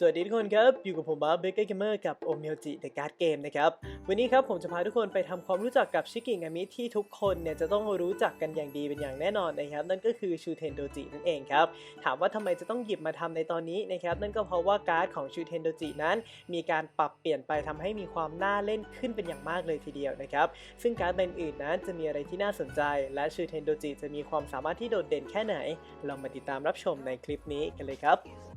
สวัสดีทุกคนครับ อยู่กับผมบ้าเบเกอร์เกมเมอร์กับโอเมลจิเดอะการ์ดเกมนะครับ วันนี้ครับผมจะพาทุกคนไปทำความรู้จักกับชิกิงามิที่ทุกคนเนี่ยจะต้องรู้จักกันอย่างดีเป็นอย่างแน่นอนนะครับ นั่นก็คือชูเทนโดจินั่นเองครับ ถามว่าทำไมจะต้องหยิบมาทำในตอนนี้นะครับ นั่นก็เพราะว่าการ์ดของชูเทนโดจินั้น มีการปรับเปลี่ยนไปทำให้มีความน่าเล่นขึ้นเป็นอย่างมากเลยทีเดียวนะครับ ซึ่งการ์ดใบอื่นนั้นจะมีอะไรที่น่าสนใจ และชูเทนโดจิจะมีความสามารถที่โดดเด่นแค่ไหนลองมาติดตามรับชมในคลิปนี้กันเลยครับ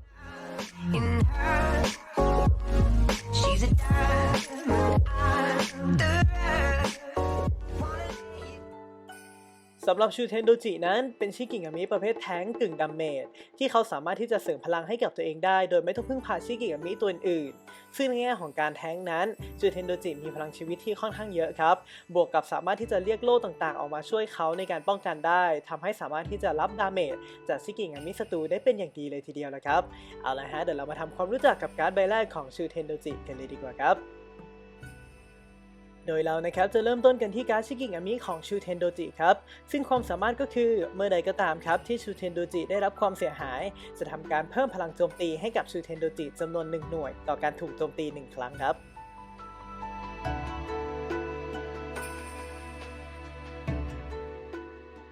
in her. ำหรับชูเทนโดจินั้นเป็นชิกิงามิประเภทแท้งกึ่งดัมเมจที่เขาสามารถที่จะเสริมพลังให้กับตัวเองได้ โดยไม่ต้องพึ่งพาชิกิงามิตัวอื่นซึ่งในแง่ของการแท้งนั้นชูเทนโดจิมีพลังชีวิตที่ค่อนข้างเยอะครับ บวกกับสามารถที่จะเรียกโล่ต่างๆ ออกมาช่วยเขาในการป้องกันได้ทำให้สามารถที่จะรับดาเมจจากชิกิงามิศัตรูได้เป็นอย่างดีเลยทีเดียวนะครับเอาละฮะเดี๋ยวเรามาทำความรู้จักกับการ์ดใบแรกของชูเทนโดจิกันเลยดีกว่าครับ โดยเรานะครับจะเริ่มต้นกันที่การ์ดชิกิงามิของชูเทนโดจิครับ ซึ่งความสามารถก็คือเมื่อใดก็ตามครับที่ชูเทนโดจิได้รับความเสียหาย จะทำการเพิ่มพลังโจมตีให้กับชูเทนโดจิจำนวน 1 หน่วย ต่อการถูกโจมตี 1 ครั้งครับ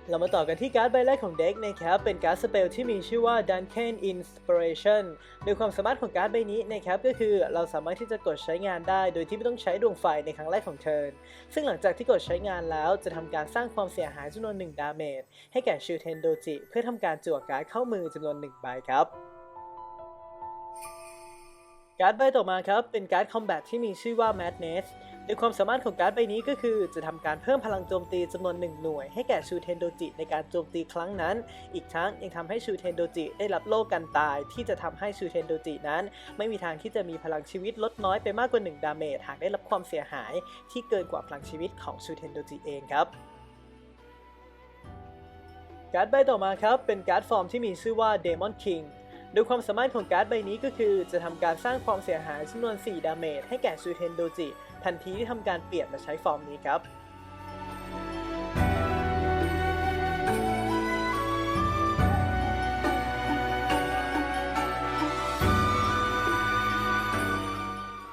เรามาต่อกันที่การ์ดใบแรกของเด็กนะครับ เป็นการ์ดสเปลที่มีชื่อว่า Duncan Inspiration โดยความสามารถของการ์ดใบนี้นะครับก็คือเราสามารถที่จะกดใช้งานได้ โดยที่ไม่ต้องใช้ดวงไฟในครั้งแรกของเทิร์น ซึ่งหลังจากที่กดใช้งานแล้วจะทำการสร้างความเสียหายจำนวน1ดาเมจให้แก่ชิวเทนโดจิเพื่อทำการจั่วการ์ดเข้ามือจำนวน1ใบครับการ์ดใบต่อมาครับเป็นการ์ดคอมแบทที่มีชื่อว่า Madness โดยความสามารถของการ์ดใบนี้ก็คือจะทำการเพิ่มพลังโจมตีจำนวน 1 หน่วย ให้แก่ชูเทนโดจิในการโจมตีครั้งนั้น อีกทั้งยังทำให้ชูเทนโดจิได้รับโล่กันตาย ที่จะทำให้ชูเทนโดจินั้น ไม่มีทางที่จะมีพลังชีวิตลดน้อยไปมากกว่า 1 ดาเมจหากได้รับความเสียหายที่เกินกว่าพลังชีวิตของชูเทนโดจิเองครับการ์ดใบต่อมาครับเป็นการ์ดฟอร์มที่มีชื่อว่า Demon King โดยความสามารถของการ์ดใบนี้ก็คือ จะทำการสร้างความเสียหายจำนวน 4 ดาเมจให้แก่ชูเทนโดจิ ทันทีที่ทำการเปลี่ยนมาใช้ฟอร์มนี้ครับ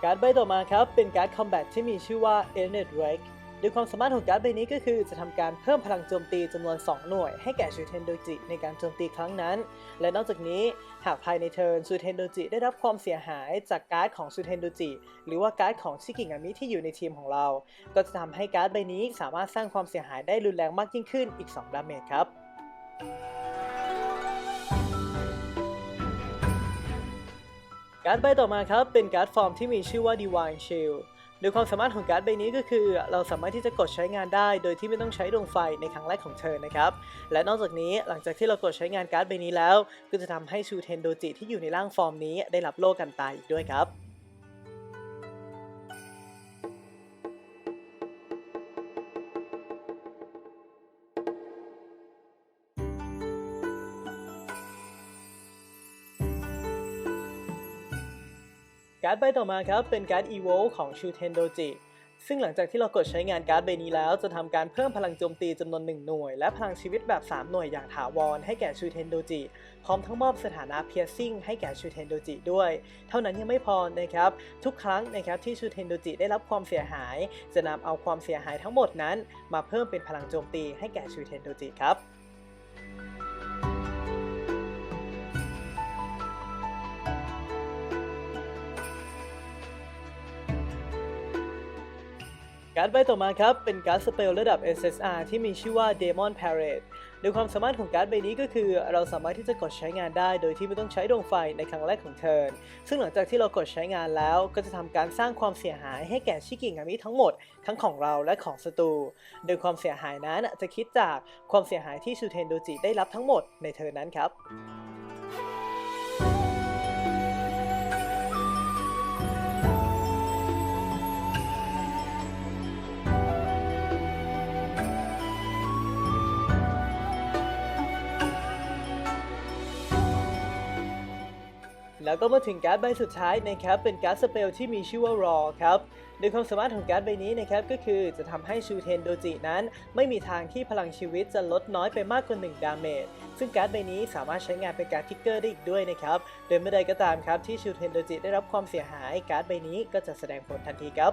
การ์ดใบต่อมาครับ เป็นการ์ดคอมแบทที่มีชื่อว่า e n e t r e k โดยความสามารถของการ์ดใบนี้ก็คือจะทำการเพิ่มพลังโจมตีจำนวน 2 หน่วย ให้แก่ชูเทนโดจิในการโจมตีครั้งนั้น และนอกจากนี้หากภายในเทิร์นชูเทนโดจิได้รับความเสียหายจากการ์ดของชูเทนโดจิหรือว่าการ์ดของชิกิงามิที่อยู่ในทีมของเรา ก็จะทำให้การ์ดใบนี้สามารถสร้างความเสียหายได้รุนแรงมากยิ่งขึ้นอีก 2 ดาเมจครับการ์ดใบต่อมาครับเป็นการ์ดฟอร์มที่มีชื่อว่า Divine Shield โดยความสามารถของการ์ดใบนี้ก็คือ เราสามารถที่จะกดใช้งานได้ โดยที่ไม่ต้องใช้ดวงไฟในครั้งแรกของเธอนะครับ และนอกจากนี้หลังจากที่เรากดใช้งานการ์ดใบนี้แล้ว ก็จะทำให้ชูเทนโดจิที่อยู่ในร่างฟอร์มนี้ได้รับโล่กันตายอีกด้วยครับ การ์ดใบต่อมาครับเป็นการ์ด Evo ของชูเทนโดจิซึ่งหลังจากที่เรากดใช้งานการ์ดใบนี้แล้ว จะทำการเพิ่มพลังโจมตีจำนวน 1 หน่วย และพลังชีวิตแบบ 3 หน่วยอย่างถาวรให้แก่ชูเทนโดจิ พร้อมทั้งมอบสถานะ Piercing ให้แก่ชูเทนโดจิด้วย เท่านั้นยังไม่พอนะครับ ทุกครั้งนะครับที่ชูเทนโดจิได้รับความเสียหาย จะนำเอาความเสียหายทั้งหมดนั้น มาเพิ่มเป็นพลังโจมตีให้แก่ชูเทนโดจิครับ การ์ดใบต่อมาครับ เป็นการ์ดสเปลระดับ SSR ที่มีชื่อว่า Demon Parade โดยความสามารถของการ์ดใบนี้ก็คือ เราสามารถที่จะกดใช้งานได้โดยที่ไม่ต้องใช้ดวงไฟในครั้งแรกของเทิร์น ซึ่งหลังจากที่เรากดใช้งานแล้วก็จะทำการสร้างความเสียหายให้แก่ชิกิงามิทั้งหมด ทั้งของเราและของศัตรู โดยความเสียหายนั้นจะคิดจากความเสียหายที่ชูเทนโดจิได้รับทั้งหมดในเทิร์นนั้นครับ แล้วก็มาถึงการ์ดใบสุดท้ายนะครับเป็นการ์ดสเปลที่มีชื่อว่า Raw ครับโดยความสามารถของการ์ดใบนี้นะครับก็คือจะทำให้ชูเทนโดจินั้น ไม่มีทางที่พลังชีวิตจะลดน้อยไปมากกว่า1ดาเมจซึ่งการ์ดใบนี้สามารถใช้งานเป็นการ์ดทิกเกอร์ได้อีกด้วยนะครับโดยเมื่อใดก็ตามครับที่ชูเทนโดจิได้รับความเสียหายการ์ดใบนี้ก็จะแสดงผลทันทีครับ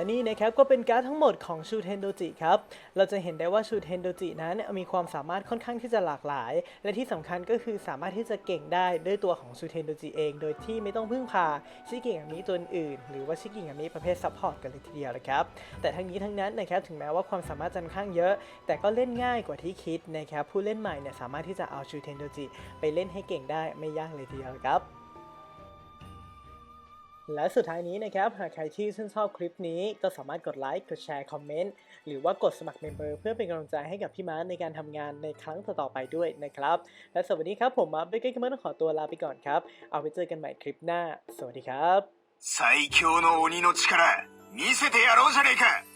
และนี่นะครับก็เป็นการ์ดทั้งหมดของชูเทนโดจิครับ เราจะเห็นได้ว่าชูเทนโดจินั้นมีความสามารถค่อนข้างที่จะหลากหลาย และที่สำคัญก็คือสามารถที่จะเก่งได้ด้วยตัวของชูเทนโดจิเอง โดยที่ไม่ต้องพึ่งพาชิกิงามิตัวอื่น หรือว่าชิกิงามิประเภทซัพพอร์ตกันเลยทีเดียวนะครับ แต่ทั้งนี้ทั้งนั้นนะครับถึงแม้ว่าความสามารถจะค่อนข้างเยอะ แต่ก็เล่นง่ายกว่าที่คิดนะครับผู้เล่นใหม่เนี่ยสามารถที่จะเอาชูเทนโดจิไปเล่นให้เก่งได้ไม่ยากเลยทีเดียวครับ และสุดท้ายนี้นะครับ หากใครที่ชื่นชอบคลิปนี้ก็สามารถกดไลค์ กดแชร์ คอมเมนต์ หรือว่ากดสมัครเมมเบอร์เพื่อเป็นกำลังใจให้กับพี่มาร์ทในการทำงานในครั้งต่อๆไปด้วยนะครับ และสวัสดีครับผมมาร์ทเบเกอร์เกมเมอร์ต้องขอตัวลาไปก่อนครับ เอาไว้เจอกันใหม่คลิปหน้า สวัสดีครับ 最強の鬼の力見せてやろうじゃねえか